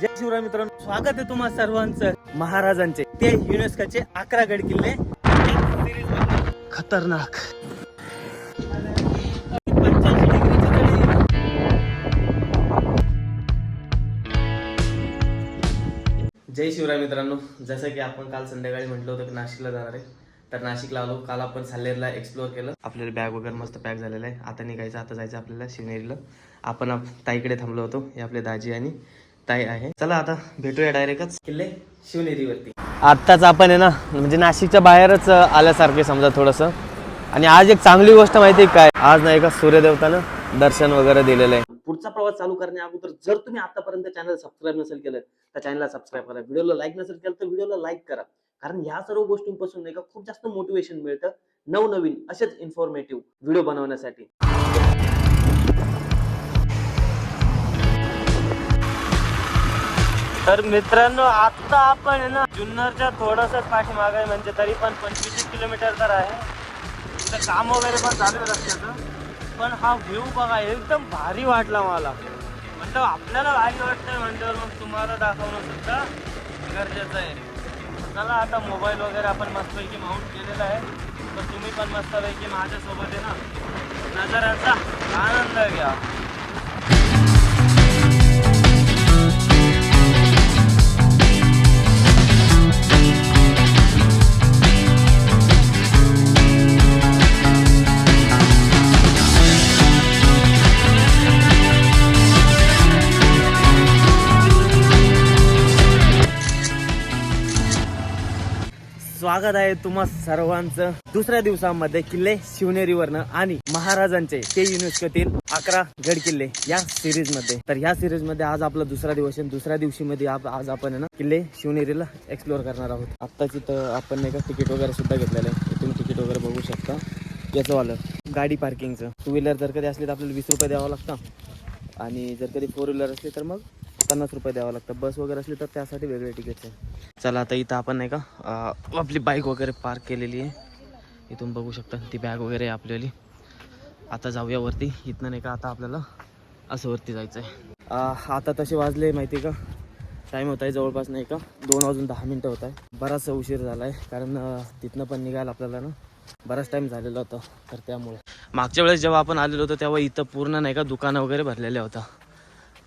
जय शिवराय मित्रांनो. स्वागत आहे तुम्हा सर्वांचं. महाराजांचे. ते युनेस्कोचे अकरा गड किल्ले. खतरनाक. जय शिवराय मित्रांनो. जसं की आपण काल संध्याकाळी म्हटलं होतं की नाशिकला जाणार आहे. तर नाशिकला आलो. काल आपण साल्लेरला एक्सप्लोअर केलं. आपल्याला बॅग वगैरे मस्त पॅक झालेलं आहे. आता निघायचं आता जायचं आपल्याला शिवनेरीला. आपण आप- ताईकडे थांबलो होतो. हे आपले दाजी आणि ताई आहे. चला आता भेटूया डायरेक्टच. किल्ले शिवनेरीवरती. आत्ताच आपण आहे ना म्हणजे नाशिकच्या बाहेरच आल्यासारखे समजा थोडंसं. आणि आज एक चांगली गोष्ट माहिती आहे काय? आज नाही का सूर्यदेवतानं दर्शन वगैरे दिलेलं आहे. पुढचा प्रवास चालू करण्या अगोदर जर तुम्ही आतापर्यंत चॅनल सबस्क्राईब नसेल केलं तर चॅनलला सबस्क्राईब करा. व्हिडिओला लाईक नसेल केलं तर व्हिडिओला लाईक करा. कारण ह्या सर्व गोष्टींपासून नाही का खूप जास्त मोटिवेशन मिळतं नवनवीन असेच इन्फॉर्मेटिव्ह व्हिडिओ बनवण्यासाठी. तर मित्रांनो आता आपण आहे ना जुन्नरच्या थोडस पाठीमाग आहे, म्हणजे तरी पण पंचवीस किलोमीटर तर आहे. तिथं काम वगैरे पण चालू आहे रस्त्याचं. पण हा व्ह्यू बघा एकदम भारी वाटला मला. म्हणतो आपल्याला भारी वाटतंय म्हणल्यावर मग तुम्हाला दाखवणं सुद्धा गरजेचं आहे. चला आता मोबाईल वगैरे आपण मस्तपैकी माउंट केलेला आहे. तर तुम्ही पण मस्तपैकी माझ्यासोबत आहे ना नजराचा आनंद घ्या. स्वागत आहे तुम्हा सर्वांचं. दुसऱ्या दिवसामध्ये किल्ले शिवनेरीवरनं आणि महाराजांचे ते युनेस्कोतील अकरा गड किल्ले या सिरीजमध्ये तर या सिरीजमध्ये आज आपला दुसरा दिवस आहे. दुसऱ्या दिवशी मध्ये आप- आज आपण ना किल्ले शिवनेरीला एक्सप्लोअर करणार आहोत. आत्ताच इथं आपण नाही का तिकीट वगैरे सुद्धा घेतलेलं आहे. इथून तिकीट वगैरे बघू शकता. याचं वालं गाडी पार्किंगचं टू व्हीलर जर कधी असली तर आपल्याला वीस रुपये द्यावं लागतं. आणि जर कधी फोर व्हीलर असली तर मग पन्नास रुपये द्यावं लागतं. बस वगैरे असली तर त्यासाठी वेगळे तिकीट आहे. चला आता इथं आपण नाही का आपली बाईक वगैरे पार्क केलेली आहे. इथून बघू शकता ती बॅग वगैरे आहे आपल्याली. आता जाऊया वरती. इथनं नाही का आता आपल्याला असं वरती जायचं आहे आता तसे वाजले माहिती आहे का? टाईम होत आहे जवळपास नाही का दोन वाजून दहा मिनटं होत आहे. बराचसा उशीर झाला आहे कारण तिथनं पण निघायला आपल्याला ना बराच टाईम झालेला होता. तर त्यामुळे. मागच्या वेळेस जेव्हा आपण आलेलो होतो तेव्हा इथं पूर्ण नाही का दुकानं वगैरे भरलेल्या होत्या.